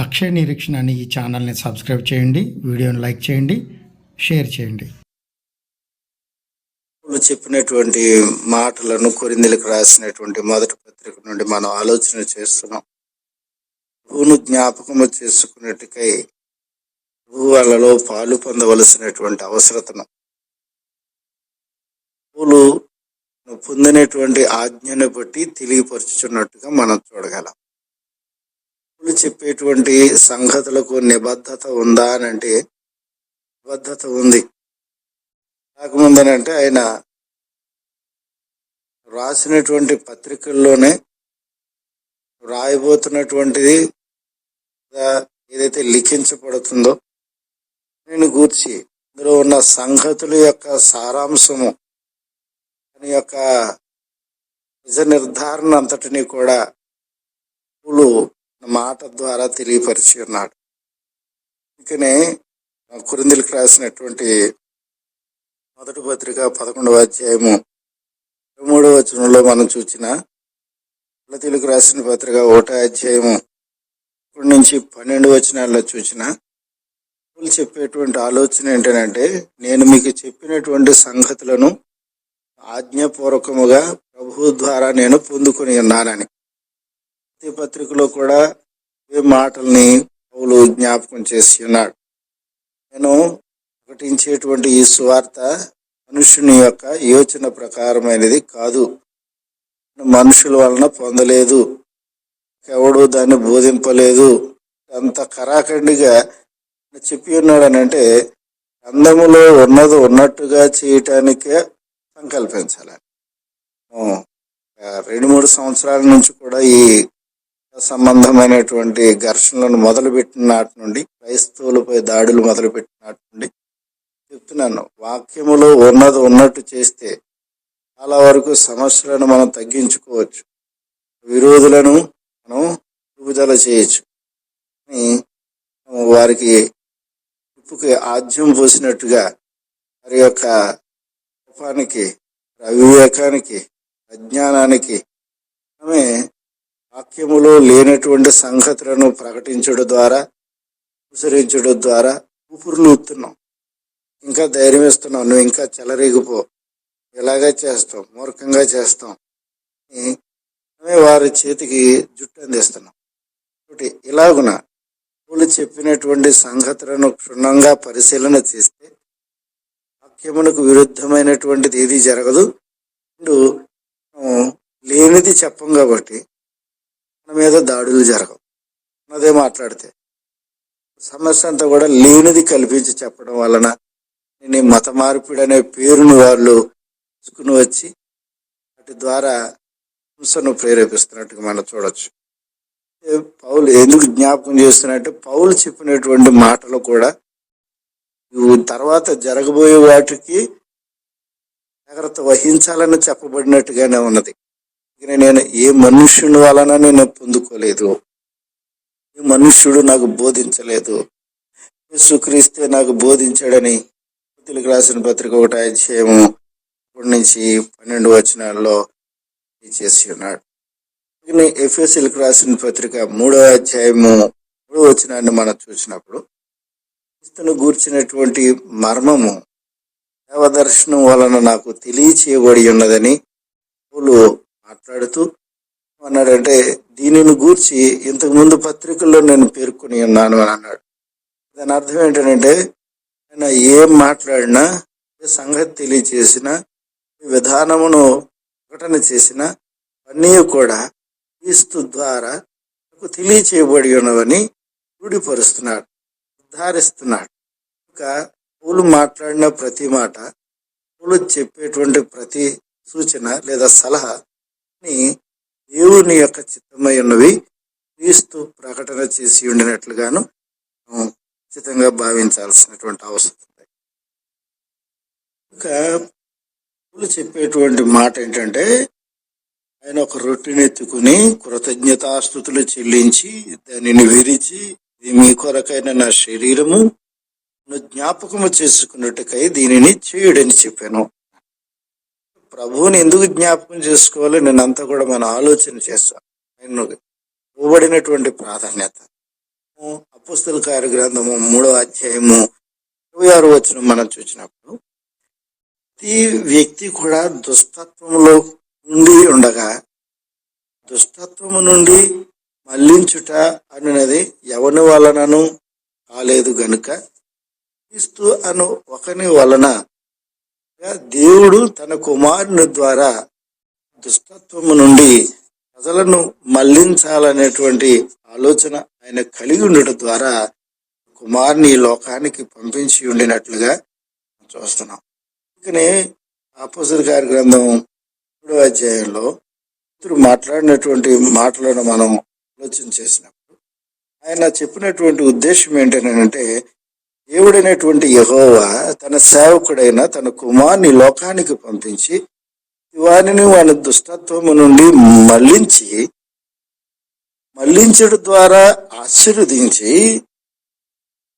అక్షయ నిరీక్షణ అనే ఈ ఛానల్ని సబ్స్క్రైబ్ చేయండి వీడియోని లైక్ చేయండి షేర్ చేయండి. చెప్పినటువంటి మాటలను కొరిందెలకు రాసినటువంటి మొదటి పత్రిక నుండి మనం ఆలోచన చేస్తున్నాం. ప్రభువును జ్ఞాపకము చేసుకున్నట్టుకై ప్రభు వాళ్ళలో పాలు పొందవలసినటువంటి అవసరతను. పౌలు పొందినటువంటి ఆజ్ఞను బట్టి తెలియపరుచుచున్నట్టుగా మనం చూడగలం. చెప్పేటువంటి సంగతులకు నిబద్ధత ఉందా అని అంటే నిబద్ధత ఉంది. కాకముందనంటే ఆయన రాసినటువంటి పత్రికల్లోనే రాయబోతున్నటువంటిది ఏదైతే లిఖించబడుతుందో నేను గూర్చి ఇందులో ఉన్న సంగతుల యొక్క సారాంశము దాని యొక్క నిజ నిర్ధారణ అంతటిని కూడా పౌలు మాట ద్వారా తెలియపరిచి ఉన్నాడు. అందుకనే కురిందులకు రాసినటువంటి మొదటి పత్రిక పదకొండవ అధ్యాయము మూడవ వచనంలో మనం చూసిన తెలుగు రాసిన పత్రిక ఒకటో అధ్యాయము ఇప్పటి నుంచి పన్నెండు వచనాల్లో చూసిన వాళ్ళు చెప్పేటువంటి ఆలోచన ఏంటంటే నేను మీకు చెప్పినటువంటి సంగతులను ఆజ్ఞాపూర్వకముగా ప్రభు ద్వారా నేను పొందుకొని ఉన్నానని. పత్రికలో కూడా ఏ మాటల్ని పౌలు జ్ఞాపకం చేసి ఉన్నాడు. నేను ప్రకటించేటువంటి ఈ సువార్త మనుషుని యొక్క యోచన ప్రకారమైనది కాదు. మనుషుల వలన పొందలేదు. ఎవడు దాన్ని బోధింపలేదు. అంత కరాఖండిగా చెప్పి ఉన్నాడనంటే అందములో ఉన్నది ఉన్నట్టుగా చేయటానికే సంకల్పించాలి. రెండు మూడు సంవత్సరాల నుంచి కూడా ఈ సంబంధమైనటువంటి ఘర్షణలను మొదలుపెట్టిన నాటి నుండి క్రైస్తవులపై దాడులు మొదలుపెట్టిన నాటి నుండి చెప్తున్నాను. వాక్యములో ఉన్నది ఉన్నట్టు చేస్తే చాలా వరకు సమస్యలను మనం తగ్గించుకోవచ్చు. విరోధులను మనం విడుదల చేయొచ్చు. అని వారికి ఉప్పుకి ఆద్యం పోసినట్టుగా వారి యొక్క కోపానికి అవివేకానికి అజ్ఞానానికి ఆమె వాక్యములో లేనటువంటి సంగతులను ప్రకటించడం ద్వారా ఉసరించడం ద్వారా ఊపిరులు ఊతున్నాం ఇంకా ధైర్యం ఇస్తున్నాం నువ్వు ఇంకా చెలరేగిపో. ఇలాగే చేస్తాం. మూర్ఖంగా చేస్తాం. వారి చేతికి జుట్టు అందిస్తున్నాం. ఒకటి ఇలాగున వాళ్ళు చెప్పినటువంటి సంగతులను క్షుణ్ణంగా పరిశీలన చేస్తే వాక్యమునకు విరుద్ధమైనటువంటిది ఏది జరగదు. రెండు లేనిది చెప్పం కాబట్టి మన మీద దాడులు జరగవు. అన్నదే మాట్లాడితే. సమస్య అంతా కూడా లేనిది కల్పించి చెప్పడం వలన నేను మత మార్పిడి అనే పేరును వాళ్ళు తీసుకుని వచ్చి వాటి ద్వారా హింసను ప్రేరేపిస్తున్నట్టుగా మనం చూడొచ్చు. పౌలు ఎందుకు జ్ఞాపకం చేస్తున్నట్టే పౌలు చెప్పినటువంటి మాటలు కూడా తర్వాత జరగబోయే వాటికి జాగ్రత్త వహించాలని చెప్పబడినట్టుగానే ఉన్నది. నేను ఏ మనుష్యుని వలన నేను పొందుకోలేదు? ఏ మనుష్యుడు నాకు బోధించలేదు? యేసుక్రీస్తే నాకు బోధించాడని తెలుగు రాసిన పత్రిక ఒకటి అధ్యాయము ఇప్పటి నుంచి పన్నెండు వచనాల్లో చేసి ఉన్నాడు. ఎఫ్ఎస్ఎల్కి రాసిన పత్రిక మూడో అధ్యాయము మూడో వచనాన్ని మనం చూసినప్పుడు క్రీస్తును గూర్చినటువంటి మర్మము దేవదర్శనం వలన నాకు తెలియచేయబడి ఉన్నదని పౌలు మాట్లాడుతూ అన్నాడంటే దీనిని గూర్చి ఇంతకు ముందు పత్రికల్లో నేను పేర్కొని ఉన్నాను అని అన్నాడు. దాని అర్థం ఏంటంటే ఆయన ఏం మాట్లాడినా ఏ సంగతి తెలియచేసిన ఈ విధానమును ప్రకటన చేసిన అన్నీ కూడా క్రీస్తు ద్వారా నాకు తెలియచేయబడి ఉన్నవని రూఢిపరుస్తున్నాడు నిర్ధారిస్తున్నాడు. ఇంకా పూలు మాట్లాడిన ప్రతి మాట పూలు చెప్పేటువంటి ప్రతి సూచన లేదా సలహా దేవుని యొక్క చిత్తమై ఉన్నవి క్రీస్తు ప్రకటన చేసి ఉండినట్లుగాను ఖచ్చితంగా భావించాల్సినటువంటి అవసరం ఉంది ఇంకా చెప్పేటువంటి మాట ఏంటంటే ఆయన ఒక రొట్టెని ఎత్తుకుని కృతజ్ఞతాస్థుతులు చెల్లించి దానిని విరిచి ఇది మీ కొరకైన నా శరీరము జ్ఞాపకము చేసుకున్నట్టుకై దీనిని చేయుడని చెప్పాను. ప్రభువుని ఎందుకు జ్ఞాపకం చేసుకోవాలి? నేను అంతా కూడా మనం ఆలోచన చేస్తాం. ఆయన ఇవ్వబడినటువంటి ప్రాధాన్యత. అపుస్తల కార్య గ్రంథము మూడో అధ్యాయము ఇరవై ఆరు వచ్చిన మనం చూసినప్పుడు ప్రతి వ్యక్తి కూడా దుస్తత్వములో ఉండి ఉండగా దుష్టత్వము నుండి మళ్ళించుట అనున్నది ఎవని వలనను కాలేదు గనుక క్రీస్తు అను ఒకని వలన దేవుడు తన కుమారుని ద్వారా దుష్టత్వము నుండి ప్రజలను మళ్ళించాలనేటువంటి ఆలోచన ఆయన కలిగి ఉండటం ద్వారా కుమారుని ఈ లోకానికి పంపించి ఉండినట్లుగా చూస్తున్నాం. అందుకనే ఆపోజిట్ గారి గ్రంథం మూడో అధ్యాయంలో ఇతరు మాట్లాడినటువంటి మాటలను మనం ఆలోచన చేసినప్పుడు ఆయన చెప్పినటువంటి ఉద్దేశం ఏంటంటే దేవుడైనటువంటి యహోవా తన సేవకుడైన తన కుమార్ని లోకానికి పంపించి వారిని వాళ్ళ దుష్టత్వము నుండి మళ్ళించి మళ్ళించడం ద్వారా ఆశీర్వదించి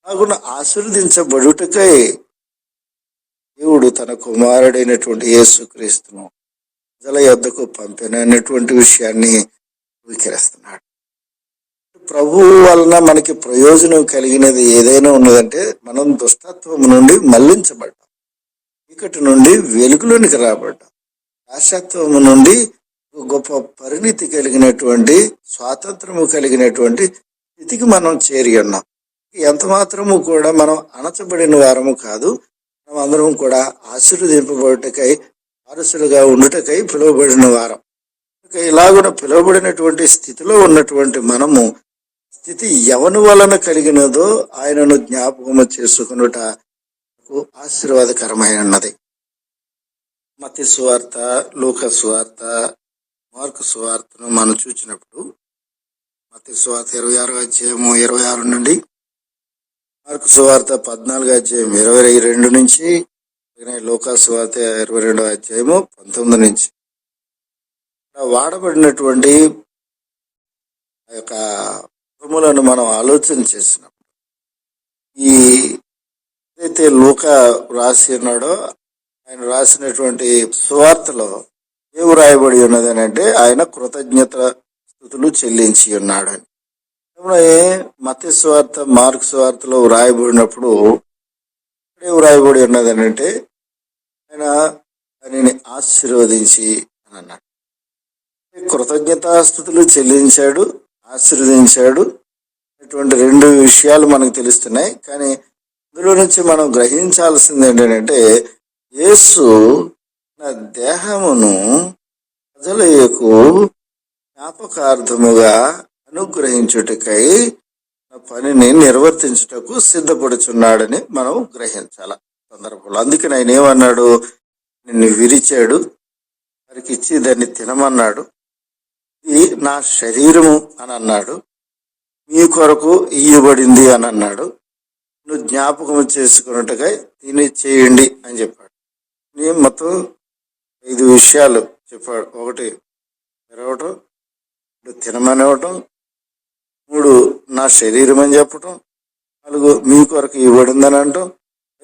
కాకుండా ఆశీర్వదించబడుటకై దేవుడు తన కుమారుడైనటువంటి యేసుక్రీస్తును ప్రజల యొద్దకు పంపినటువంటి విషయాన్ని వికరిస్తున్నాడు ప్రభువు వలన మనకి ప్రయోజనం కలిగినది ఏదైనా ఉన్నదంటే మనం దుష్టత్వం నుండి మళ్ళించబడ్డాం. ఇక్కటి నుండి వెలుగులోనికి రాబడ్డాం. రాశత్వము నుండి గొప్ప పరిణితి కలిగినటువంటి స్వాతంత్రము కలిగినటువంటి స్థితికి మనం చేరి ఉన్నాం. ఎంత మాత్రము కూడా మనం అణచబడిన వారము కాదు మనం అందరం కూడా ఆశీర్వదింపబడుటకై వారసులుగా ఉండుటకై పిలువబడిన వారం. ఇలాగున పిలువబడినటువంటి స్థితిలో ఉన్నటువంటి మనము స్థితి ఎవని వలన కలిగినదో ఆయనను జ్ఞాపకము చేసుకునుట ఆశీర్వాదకరమై ఉన్నది మతి సువార్త లోక సువార్త మార్కు సువార్తను మనం చూసినప్పుడు మతి సువార్త ఇరవై ఆరు అధ్యాయము ఇరవై ఆరు నుండి మార్కు సువార్త పద్నాలుగు అధ్యాయం ఇరవై రెండు నుంచి అలాగే లోకా సువార్త ఇరవై రెండో అధ్యాయము పంతొమ్మిది నుంచి. వాడబడినటువంటి ఆ యొక్క పదములను మనం ఆలోచన చేసినప్పుడు ఈ ఏదైతే లోక రాసి ఉన్నాడో ఆయన రాసినటువంటి సువార్తలో ఏమి రాయబడి ఉన్నది అని అంటే ఆయన కృతజ్ఞత స్థుతులు చెల్లించి ఉన్నాడని. మత స్వార్థ మార్క్ స్వార్థలో వ్రాయబడినప్పుడు ఏవి వ్రాయబడి ఉన్నది అని అంటే ఆయన దానిని ఆశీర్వదించి అని అన్నాడు. కృతజ్ఞతాస్థుతులు చెల్లించాడు ఆశీర్వదించాడు ఇటువంటి రెండు విషయాలు మనకు తెలుస్తున్నాయి. కానీ ఇందులో నుంచి మనం గ్రహించాల్సింది ఏంటంటే యేసు నా దేహమును ప్రజలకు జ్ఞాపకార్థముగా అనుగ్రహించుటకై నా పనిని నిర్వర్తించుటకు సిద్ధపడుచున్నాడని మనం గ్రహించాల సందర్భంలో. అందుకని ఆయన ఏమన్నాడు? నిన్ను విరిచాడు. వారికి ఇచ్చి దాన్ని తినమన్నాడు. ఇది నా శరీరము అని అన్నాడు. మీ కొరకు ఇయ్యబడింది అని అన్నాడు. నువ్వు జ్ఞాపకం చేసుకున్నట్టుగా దీన్ని చేయండి అని చెప్పాడు. నేను మొత్తం ఐదు విషయాలు చెప్పాడు. ఒకటి తెరవటం రెండు తినమనివ్వటం మూడు నా శరీరం అని చెప్పటం నాలుగు మీ కొరకు ఇవ్వడిందని అంటాం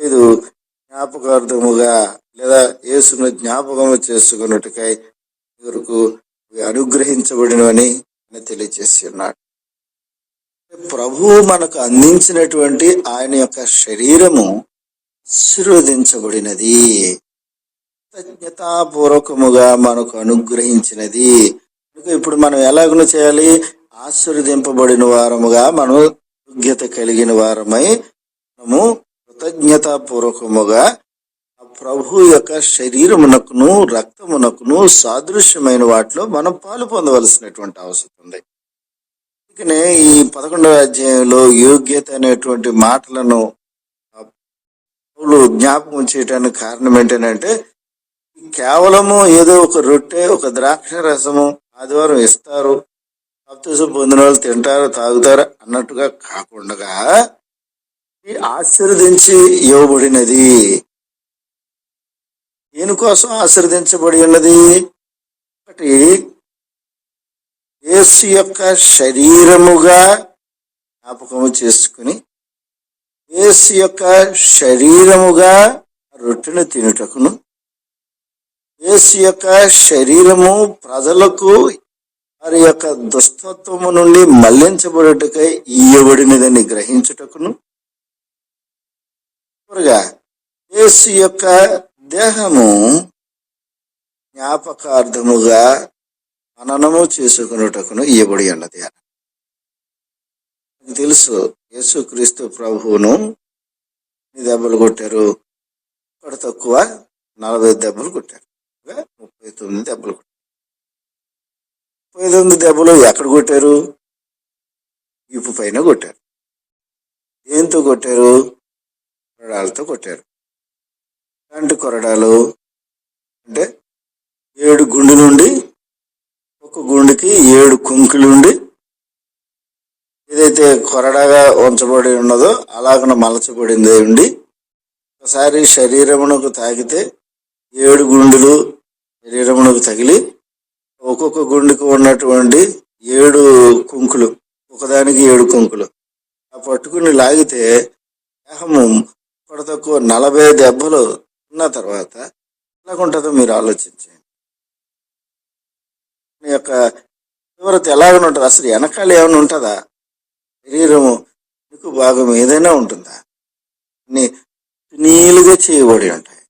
ఐదు జ్ఞాపకార్థముగా లేదా యేసును జ్ఞాపకము చేసుకున్నట్టుకై కొరకు అనుగ్రహించబడినవని తెలియజేసి ఉన్నాడు ప్రభువు మనకు అందించినటువంటి ఆయన యొక్క శరీరము ఆశీర్వదించబడినది. కృతజ్ఞతాపూర్వకముగా మనకు అనుగ్రహించినది. ఇప్పుడు మనం ఎలాగను చేయాలి? ఆశీర్వదింపబడిన వారముగా మనం యోగ్యత కలిగిన వారమై మనము కృతజ్ఞతాపూర్వకముగా ప్రభు యొక్క శరీరమునకును రక్తమునకును సాదృశ్యమైన వాటిలో మనం పాలు పొందవలసినటువంటి అవసరం ఉంది. అందుకనే ఈ పదకొండవ అధ్యాయంలో యోగ్యత అనేటువంటి మాటలను పౌలు జ్ఞాపకం చేయడానికి కారణం ఏంటంటే కేవలము ఏదో ఒక రొట్టె ఒక ద్రాక్ష రసము ఆదివారం ఇస్తారు బాప్తిజం పొందిన వాళ్ళు తింటారు తాగుతారు అన్నట్టుగా కాకుండా ఈ ఆశీర్వదించి ఇవ్వబడినది దేనికోసం ఆశీర్దించబడి ఉన్నది? ఒకటి యేసు యొక్క శరీరముగా జ్ఞాపకము చేసుకుని యేసు యొక్క శరీరముగా రొట్టెను తినుటకును యేసు యొక్క శరీరము ప్రజలకు వారి యొక్క దుస్తత్వము నుండి మళ్ళించబడుటకై ఇయ్యబడినదని గ్రహించుటకును. యేసు యొక్క దేహము జ్ఞాపకార్థముగా మననము చేసుకున్నటకును ఇయ్యబడి ఉన్నది అని. తెలుసు యేసుక్రీస్తు ప్రభువును దెబ్బలు కొట్టారు? ఇక్కడ తక్కువ నలభై దెబ్బలు కొట్టారు. ముప్పై తొమ్మిది దెబ్బలు కొట్టారు. ముప్పై తొమ్మిది దెబ్బలు ఎక్కడ కొట్టారు? ఇప్పు పైన కొట్టారు. దేంతో కొట్టారు? ప్రణాళతో కొట్టారు. ఎలాంటి కొరడాలు అంటే ఏడు గుండు నుండి ఒక గుండుకి ఏడు కుంకులుండి ఏదైతే కొరడాగా ఉంచబడి ఉన్నదో అలాగన మలచబడింది ఉండి ఒకసారి శరీరమునకు తాకితే ఏడు గుండులు శరీరమునకు తగిలి ఒక్కొక్క గుండెకు ఉన్నటువంటి ఏడు కుంకులు ఒకదానికి ఏడు కుంకులు. ఆ పట్టుకుని లాగితే దేహము కొడ తక్కువ నలభై దెబ్బలు ఉన్న తర్వాత ఎలాగుంటుందో మీరు ఆలోచించండి. మీ యొక్క తీవ్రత ఎలాగనే ఉంటుంది? అసలు వెనకాల ఏమైనా ఉంటుందా? శరీరము మీకు భాగం ఏదైనా ఉంటుందా? నీలుగా చేయబడి ఉంటాయి.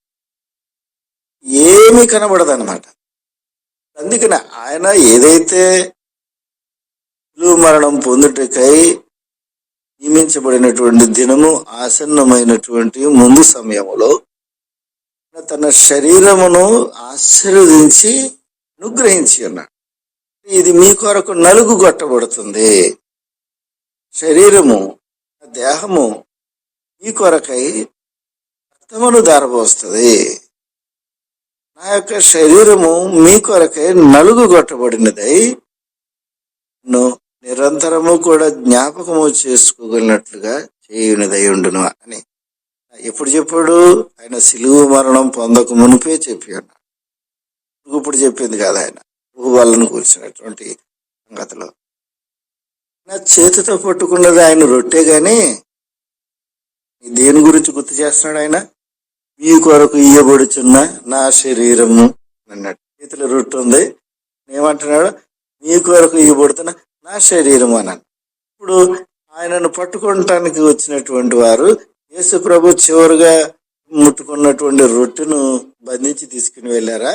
ఏమీ కనబడదు అనమాట అందుకని ఆయన ఏదైతే మరణం పొందుటకై నియమించబడినటువంటి దినము ఆసన్నమైనటువంటి ముందు సమయములో తన శరీరమును ఆశీర్వదించి అనుగ్రహించి ఉన్నాడు ఇది మీ కొరకు నలుగు కొట్టబడుతుంది. శరీరము దేహము మీ కొరకై రక్తమును దారబోస్తుంది నా యొక్క శరీరము మీ కొరకై నలుగు కొట్టబడినదై ను నిరంతరము కూడా జ్ఞాపకము చేసుకోగలిగినట్లుగా చేయునిదై ఉండును అని. ఎప్పుడు చెప్పాడు? ఆయన సిలువు మరణం పొందక మునిపే చెప్పి ఉన్నాడు ఇప్పుడు చెప్పింది కాదు ఆయన. వాళ్ళను కూర్చున్నటువంటి సంగతిలో. నా చేతితో పట్టుకున్నది ఆయన రొట్టె కానీ దేని గురించి గుర్తు చేస్తున్నాడు ఆయన? మీ కొరకు ఇయ్యబడుచున్న నా శరీరము అన్నాడు చేతిలో రొట్టె ఉంది. ఏమంటున్నాడు? మీ కొరకు ఇవ్వబడుతున్న నా శరీరం అన్నాడు. ఇప్పుడు ఆయనను పట్టుకోవటానికి వచ్చినటువంటి వారు యేసు ప్రభు చివరిగా ముట్టుకున్నటువంటి రొట్టెను బంధించి తీసుకుని వెళ్ళారా?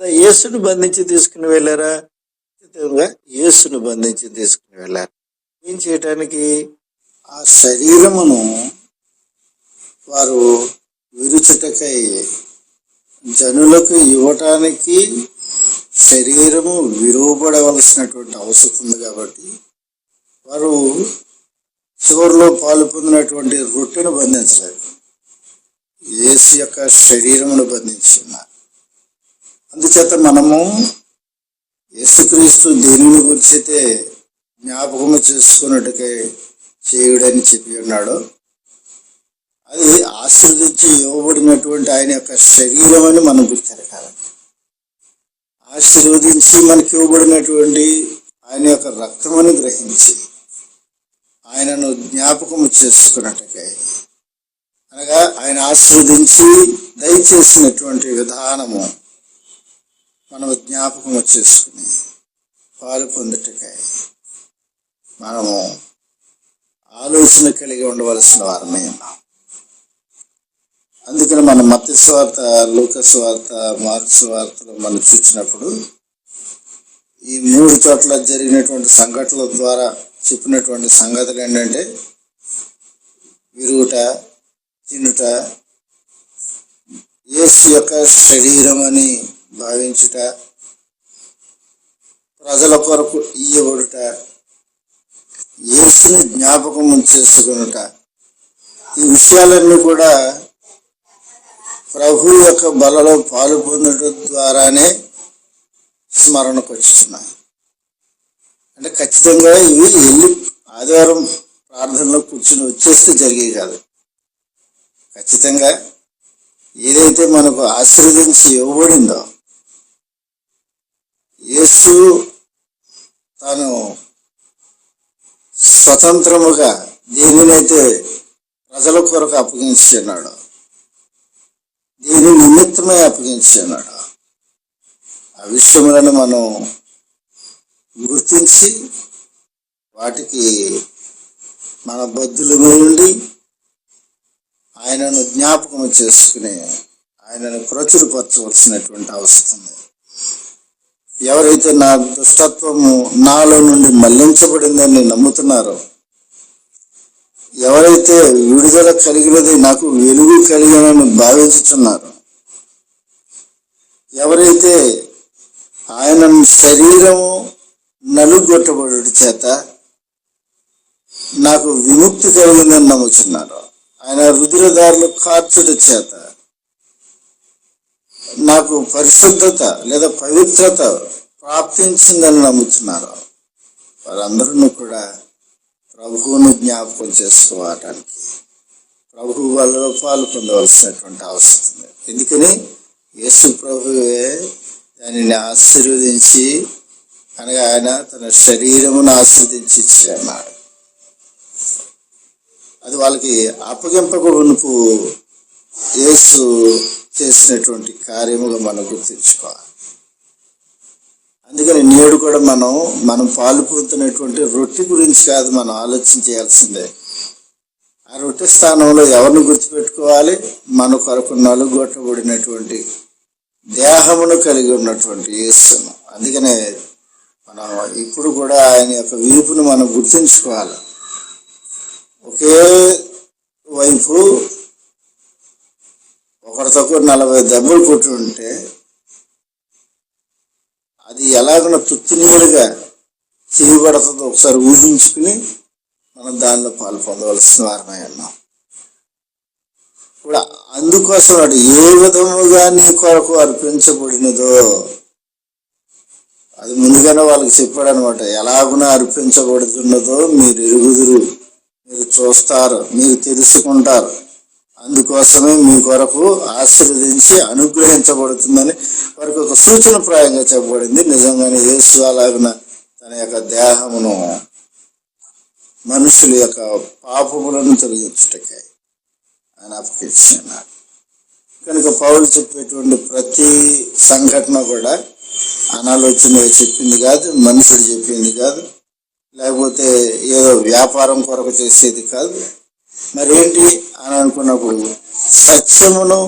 లేదా యేసును బంధించి తీసుకుని వెళ్ళారా? ఖచ్చితంగా యేసును బంధించి తీసుకుని వెళ్ళారు. ఏం చేయటానికి? ఆ శరీరమును వారు విరుచుటకై జనులకు ఇవ్వటానికి శరీరము విరువబడవలసినటువంటి అవసరం ఉంది కాబట్టి వారు చివరిలో పాలు పొందినటువంటి రొట్టెను బంధించలేదు. యేసు యొక్క శరీరమును బంధించున్నారు అందుచేత మనము యేసుక్రీస్తు దేనిని గురించి అయితే జ్ఞాపకము చేసుకున్నట్టుకై చేయుడని చెప్పి ఉన్నాడు అది ఆశీర్వదించి ఇవ్వబడినటువంటి ఆయన యొక్క శరీరం అని మనం గుర్తెరగాలి ఆశీర్వదించి మనకి ఇవ్వబడినటువంటి ఆయన యొక్క రక్తమని గ్రహించి ఆయనను జ్ఞాపకము చేసుకున్నట్టుకై అనగా ఆయన ఆశీర్వదించి దయచేసినటువంటి విధానము మనం జ్ఞాపకము చేసుకుని పాలు పొందుటకై మనము ఆలోచన కలిగి ఉండవలసిన వారమే ఉన్నాం. అందుకని మన మత్స్య స్వార్త లోక స్వార్త మార్క్స్ వార్తలు మనం చూసినప్పుడు ఈ మూడు చోట్ల జరిగినటువంటి సంఘటనల ద్వారా చెప్పినటువంటి సంగతులు ఏంటంటే విరుగుట తినుట యేసు యొక్క శరీరం అని భావించుట ప్రజల కొరకు ఇయ్యబడుట యేసుని జ్ఞాపకం చేసుకునుట. ఈ విషయాలన్నీ కూడా ప్రభు యొక్క బలలో పాలు పొందడం ద్వారానే స్మరణకు వచ్చుతున్నాయి అంటే ఖచ్చితంగా ఇవి వెళ్ళి ఆదివారం ప్రార్థనలో కూర్చుని వచ్చేస్తే జరిగేవి కాదు. ఖచ్చితంగా ఏదైతే మనకు ఆశీర్వదించి ఇవ్వబడిందో యేసు తాను స్వతంత్రముగా దేనినైతే ప్రజల కొరకు అప్పగించున్నాడు దీని నిమిత్తమై ఆ విషయములను మనం గుర్తించి వాటికి మన బద్దులమై ఉండి ఆయనను జ్ఞాపకం చేసుకుని ఆయనను ప్రచురపరచవలసినటువంటి అవసరం ఉంది. ఎవరైతే నా దుష్టత్వము నాలో నుండి మళ్ళించబడిందని నమ్ముతున్నారో ఎవరైతే విడుదల కలిగినది నాకు వెలుగు కలిగినని భావించుతున్నారు ఎవరైతే ఆయన శరీరము నలుగొట్టబడు చేత నాకు విముక్తి కలిగిందని నమ్ముతున్నారు ఆయన రుద్రదారులు కార్చుట చేత నాకు పరిశుద్ధత లేదా పవిత్రత ప్రాప్తించిందని నమ్ముతున్నారు వారందరూ కూడా ప్రభువును జ్ఞాపకం చేసుకోవటానికి ప్రభు వల్ల పాలు పొందవలసినటువంటి అవసరం ఉంది. ఎందుకని? యేసు ప్రభువే దానిని ఆశీర్వదించి అనగా ఆయన తన శరీరమును ఆస్వాదించి ఇచ్చాడు అది వాళ్ళకి అప్పగింపక యేసు చేసినటువంటి కార్యముగా మనం గుర్తించుకోవాలి. అందుకని నేడు కూడా మనం మనం పాలు పొందుతున్నటువంటి రొట్టె గురించి కాదు మనం ఆలోచన చేయాల్సిందే. ఆ రొట్టె స్థానంలో ఎవరిని గుర్తుపెట్టుకోవాలి? మన కొరకు నలుగొట్టబడినటువంటి దేహమును కలిగి ఉన్నటువంటి యేసును. అందుకనే మనం ఇప్పుడు కూడా ఆయన యొక్క వీపును మనం గుర్తుంచుకోవాలి. ఒకే వైపు ఒకరితో నలభై దెబ్బలు కొట్టుంటే అది ఎలాగో తుత్తునీలుగా చేయబడుతుందో ఒకసారి ఊహించుకుని మనం దానిలో పాలు పొందవలసిన వారమై ఉన్నాం. ఇప్పుడు అందుకోసం వాడు ఏ విధముగా నీ కొరకు అర్పించబడినదో అది ముందుగానే వాళ్ళకి చెప్పాడు అనమాట ఎలాగున అర్పించబడుతున్నదో మీరు ఎరుగుదురు మీరు చూస్తారు మీరు తెలుసుకుంటారు. అందుకోసమే మీ కొరకు ఆశీర్వదించి అనుగ్రహించబడుతుందని వారికి ఒక సూచన ప్రాయంగా చెప్పబడింది. నిజంగానే యేసు అలాగిన తన యొక్క దేహమును మనుషుల యొక్క పాపములను తొలగించుటకై ఆయన అప్పగించినాడు. కనుక పౌరులు చెప్పేటువంటి ప్రతి సంఘటన కూడా అనాలోచన చెప్పింది కాదు మనుషుడు చెప్పింది కాదు లేకపోతే ఏదో వ్యాపారం కొరకు చేసేది కాదు. మరేంటి అని అనుకున్నప్పుడు సత్యమును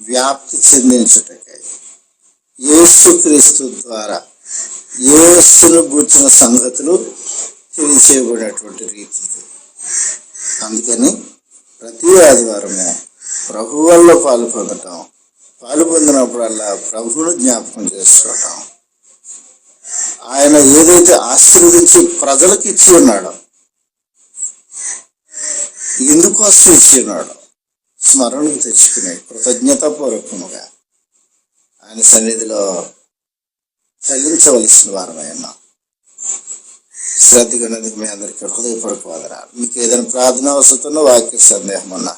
వ్యాప్తి చెందించుటకై యేసుక్రీస్తు ద్వారా యేసును గుర్చిన సంగతులు తెలియచేయబడినటువంటి రీతి అందుకని ప్రతి ఆదివారము ప్రభు వల్ల పాలు పాలు పొందినప్పుడల్లా ప్రభువును జ్ఞాపకం చేసుకోవటం. ఆయన ఏదైతే ఆశీర్వదించి ప్రజలకు ఇచ్చి ఉన్నాడో ఎందుకోసం ఇచ్చి ఉన్నాడో స్మరణకు తెచ్చుకునే కృతజ్ఞతాపూర్వకముగా ఆయన సన్నిధిలో చెల్లించవలసిన వారమై ఉన్నాం. శ్రద్ధగా ఉన్నందుకు మీ అందరికీ హృదయపూర్వక మీకు ఏదైనా ప్రార్థన అవసరం వాక్య సందేహం ఉన్నా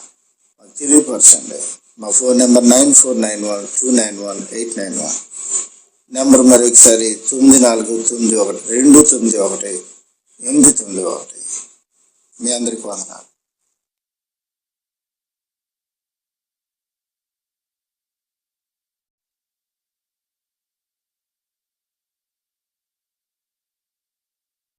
తెలియపరచండి. మా phone number nine four nine one two nine one eight nine one. Number మరి ఒకసారి తొమ్మిది నాలుగు తొమ్మిది ఒకటి రెండు తొమ్మిది ఒకటి ఎనిమిది తొమ్మిది ఒకటి. మీ అందరికీ వందనాలు.